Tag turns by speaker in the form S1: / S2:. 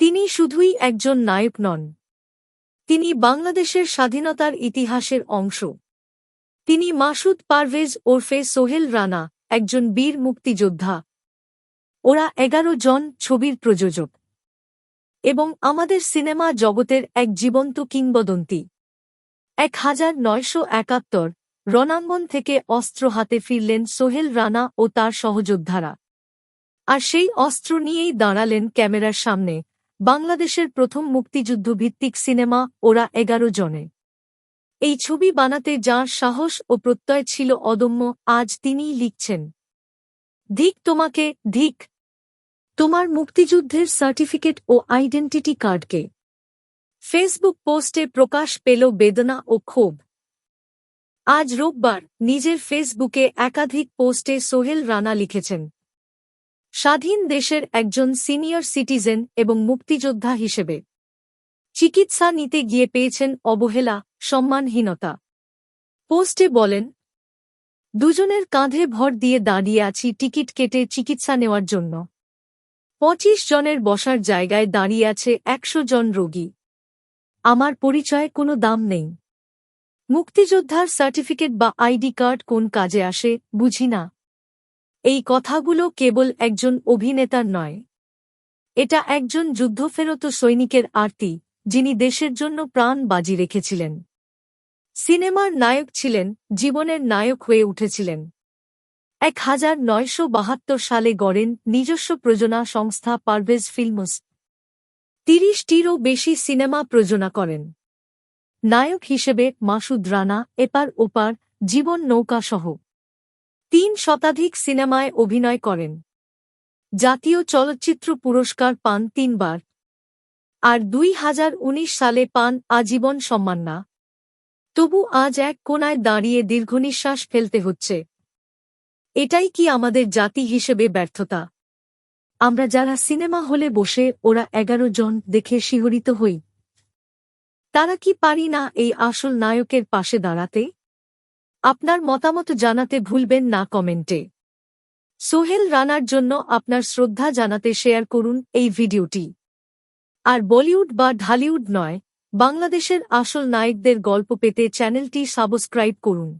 S1: তিনি শুধুই একজন নায়ক নন। তিনি বাংলাদেশের স্বাধীনতার ইতিহাসের অংশ। তিনি মাসুদ পারভেজ ওরফে সোহেল রানা, একজন বীর মুক্তিযোদ্ধা। ওরা এগারো জন ছবির প্রযোজক। এবং আমাদের সিনেমা জগতের এক জীবন্ত কিংবদন্তি। এক হাজার নয়শো একাত্তর, রণাঙ্গন থেকে অস্ত্র হাতে ফিরলেন সোহেল রানা ও তার সহযোদ্ধারা। আর সেই অস্ত্র নিয়েই দাঁড়ালেন ক্যামেরার সামনে। বাংলাদেশের প্রথম মুক্তিযুদ্ধ ভিত্তিক সিনেমা ওরা এগারো জনে। এই ছবি বানাতে যাঁর সাহস ও প্রত্যয় ছিল অদম্য, আজ তিনিই লিখছেন, ধিক তোমাকে, ধিক, তোমার মুক্তিযুদ্ধের সার্টিফিকেট ও আইডেন্টিটি কার্ডকে। ফেসবুক পোস্টে প্রকাশ পেল বেদনা ও ক্ষোভ। আজ রোববার নিজের ফেসবুকে একাধিক পোস্টে সোহেল রানা লিখেছেন স্বাধীন দেশের একজন সিনিয়র সিটিজেন এবং মুক্তিযোদ্ধা হিসেবে চিকিৎসা নিতে গিয়ে পেয়েছেন অবহেলা, সম্মানহীনতা। পোস্টে বলেন, দুজনের কাঁধে ভর দিয়ে দাঁড়িয়ে আছি টিকিট কেটে চিকিৎসা নেওয়ার জন্য। পঁচিশ জনের বসার জায়গায় দাঁড়িয়ে আছে একশো জন রোগী। আমার পরিচয়ে কোনো দাম নেই। মুক্তিযোদ্ধার সার্টিফিকেট বা আইডি কার্ড কোন কাজে আসে বুঝি না। এই কথাগুলো কেবল একজন অভিনেতার নয়। এটা একজন যুদ্ধফেরত সৈনিকের আরতি, যিনি দেশের জন্য প্রাণ বাজি রেখেছিলেন। সিনেমার নায়ক ছিলেন, জীবনের নায়ক হয়ে উঠেছিলেন। এক হাজার নয়শো বাহাত্তর সালে গড়েন নিজস্ব প্রযোজনা সংস্থা পারভেজ ফিল্মস। তিরিশটিরও বেশি সিনেমা প্রযোজনা করেন। নায়ক হিসেবে মাসুদ রানা, এপার ওপার, জীবন নৌকাসহ। তিন শতাধিক সিনেমায় অভিনয় করেন। জাতীয় চলচ্চিত্র পুরস্কার পান তিনবার। আর দুই হাজার উনিশ সালে পান আজীবন সম্মাননা। তবু আজ এক কোনায় দাঁড়িয়ে দীর্ঘনিশ্বাস ফেলতে হচ্ছে। এটাই কি আমাদের জাতি হিসেবে ব্যর্থতা? আমরা যারা সিনেমা হলে বসে ওরা এগারো জন দেখে শিহরিত হই। তারা কি পারি না এই আসল নায়কের পাশে দাঁড়াতে? আপনার মতামত জানাতে ভুলবেন না কমেন্টে। সোহেল রানার জন্য আপনার শ্রদ্ধা জানাতে শেয়ার করুন এই ভিডিওটি। আর বলিউড বা ঢালিউড নয়, বাংলাদেশের আসল নায়কদের গল্প পেতে চ্যানেলটি সাবস্ক্রাইব করুন।